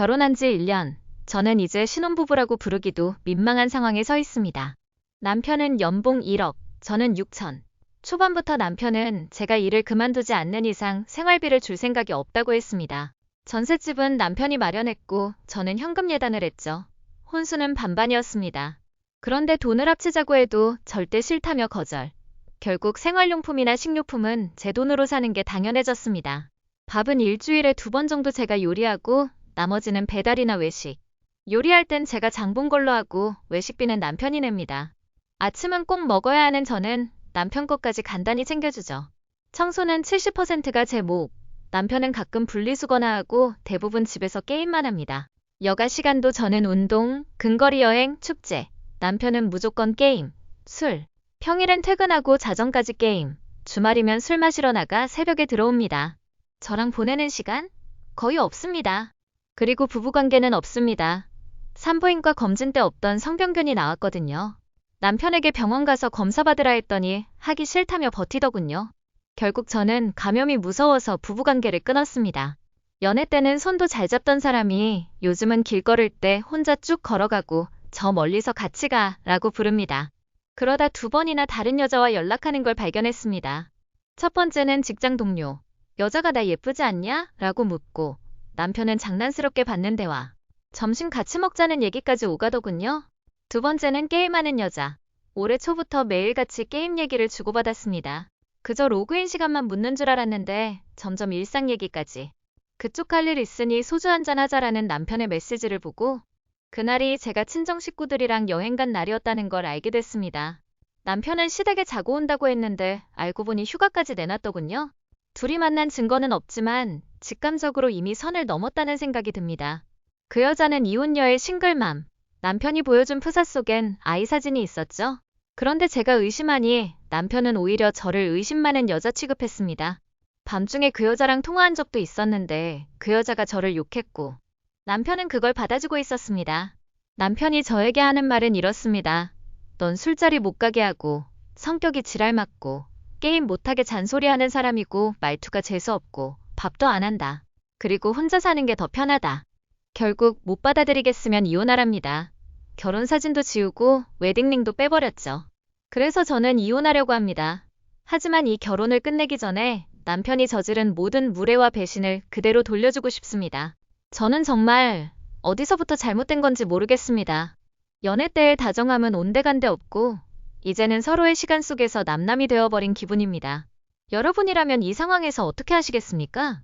결혼한 지 1년, 저는 이제 신혼부부라고 부르기도 민망한 상황에 서 있습니다. 남편은 연봉 1억, 저는 6천. 초반부터 남편은 제가 일을 그만두지 않는 이상 생활비를 줄 생각이 없다고 했습니다. 전셋집은 남편이 마련했고 저는 현금 예단을 했죠. 혼수는 반반이었습니다. 그런데 돈을 합치자고 해도 절대 싫다며 거절. 결국 생활용품이나 식료품은 제 돈으로 사는 게 당연해졌습니다. 밥은 일주일에 두 번 정도 제가 요리하고 나머지는 배달이나 외식. 요리할 땐 제가 장본 걸로 하고 외식비는 남편이 냅니다. 아침은 꼭 먹어야 하는 저는 남편 것까지 간단히 챙겨주죠. 청소는 70%가 제 몫. 남편은 가끔 분리수거나 하고 대부분 집에서 게임만 합니다. 여가 시간도 저는 운동, 근거리 여행, 축제. 남편은 무조건 게임, 술. 평일엔 퇴근하고 자정까지 게임. 주말이면 술 마시러 나가 새벽에 들어옵니다. 저랑 보내는 시간? 거의 없습니다. 그리고 부부관계는 없습니다. 산부인과 검진 때 없던 성병균이 나왔거든요. 남편에게 병원 가서 검사 받으라 했더니 하기 싫다며 버티더군요. 결국 저는 감염이 무서워서 부부관계를 끊었습니다. 연애 때는 손도 잘 잡던 사람이 요즘은 길 걸을 때 혼자 쭉 걸어가고 저 멀리서 같이 가 라고 부릅니다. 그러다 두 번이나 다른 여자와 연락하는 걸 발견했습니다. 첫 번째는 직장 동료. 여자가 나 예쁘지 않냐? 라고 묻고 남편은 장난스럽게 받는 대화. 점심 같이 먹자는 얘기까지 오가더군요. 두 번째는 게임하는 여자. 올해 초부터 매일같이 게임 얘기를 주고받았습니다. 그저 로그인 시간만 묻는 줄 알았는데 점점 일상 얘기까지. 그쪽 할 일 있으니 소주 한잔 하자라는 남편의 메시지를 보고 그날이 제가 친정 식구들이랑 여행 간 날이었다는 걸 알게 됐습니다. 남편은 시댁에 자고 온다고 했는데 알고 보니 휴가까지 내놨더군요. 둘이 만난 증거는 없지만 직감적으로 이미 선을 넘었다는 생각이 듭니다. 그 여자는 이혼녀의 싱글맘. 남편이 보여준 프사 속엔 아이 사진이 있었죠. 그런데 제가 의심하니 남편은 오히려 저를 의심 많은 여자 취급했습니다. 밤중에 그 여자랑 통화한 적도 있었는데 그 여자가 저를 욕했고 남편은 그걸 받아주고 있었습니다. 남편이 저에게 하는 말은 이렇습니다. 넌 술자리 못 가게 하고 성격이 지랄 맞고 게임 못하게 잔소리하는 사람이고 말투가 재수없고 밥도 안 한다. 그리고 혼자 사는 게 더 편하다. 결국 못 받아들이겠으면 이혼하랍니다. 결혼 사진도 지우고 웨딩링도 빼버렸죠. 그래서 저는 이혼하려고 합니다. 하지만 이 결혼을 끝내기 전에 남편이 저지른 모든 무례와 배신을 그대로 돌려주고 싶습니다. 저는 정말 어디서부터 잘못된 건지 모르겠습니다. 연애 때의 다정함은 온데간데 없고 이제는 서로의 시간 속에서 남남이 되어버린 기분입니다. 여러분이라면 이 상황에서 어떻게 하시겠습니까?